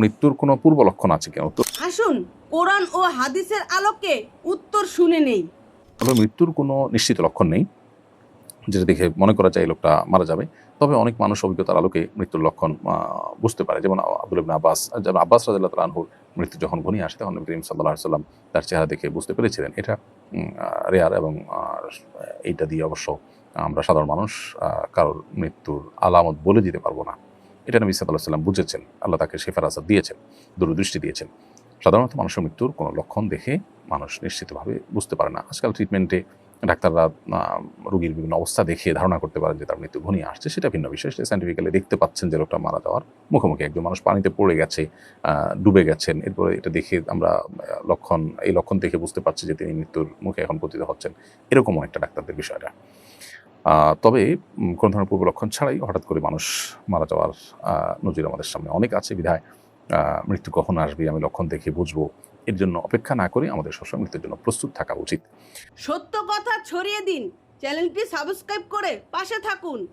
মৃত্যুর কোনো পূর্ব লক্ষণ আছে কেন তো আসুন কোরআন ও হাদিসের আলোকে উত্তর শুনে নেই। তবে মৃত্যুর কোনো নিশ্চিত লক্ষণ নেই। যেটা দেখে মনে করা যায় লোকটা মারা যাবে। তবে অনেক মানুষ অভিজ্ঞতার আলোকে মৃত্যুর লক্ষণ বুঝতে পারে। যেমন আব্দুল ইবনে আব্বাস যেমন আব্বাস রাজিল্লাহ তালাহুর মৃত্যু যখন ঘনিয়ে আসে তখন নবী করিম সাল্লাহ সাল্লাম তার চেহারা দেখে বুঝতে পেরেছিলেন। এটা রেয়ার এবং এইটা দিয়ে অবশ্য আমরা সাধারণ মানুষ কারোর মৃত্যুর আলামত বলে দিতে পারব না। এটা নবী সাল্লাহ সাল্লাম বুঝেছেন। আল্লাহ তাকে শেফার আসাদ দিয়েছেন, দূরদৃষ্টি দিয়েছেন। সাধারণত মানুষের মৃত্যুর কোনো লক্ষণ দেখে মানুষ নিশ্চিতভাবে বুঝতে পারে না। আজকাল ট্রিটমেন্টে ডাক্তাররা রোগীর বিভিন্ন অবস্থা দেখে ধারণা করতে পারেন যে তার মৃত্যু ঘনিয়ে আসছে। সেটা ভিন্ন বিষয়। সেটা সাইন্টিফিক্যালি দেখতে পাচ্ছেন যে লোকটা মারা যাওয়ার মুখোমুখি একজন মানুষ পানিতে পড়ে গেছে ডুবে গেছেন। এরপরে এটা দেখে আমরা লক্ষণ, এই লক্ষণ দেখে বুঝতে পারছি যে তিনি মৃত্যুর মুখে এখন পতিত হচ্ছেন। এরকম অনেকটা ডাক্তারদের বিষয়টা। তবে কোনো ধরনের পূর্ব লক্ষণ ছাড়াই হঠাৎ করে মানুষ মারা যাওয়ার নজির আমাদের সামনে। অনেক আছে বিধায় মৃত্যু কখন আসবে আমি লক্ষণ দেখে বুঝব। এর জন্য অপেক্ষা না করে আমাদের সবসময় মৃত্যুর জন্য প্রস্তুত থাকা উচিত। সত্য কথা ছড়িয়ে দিন। চ্যানেলটি সাবস্ক্রাইব করে পাশে থাকুন।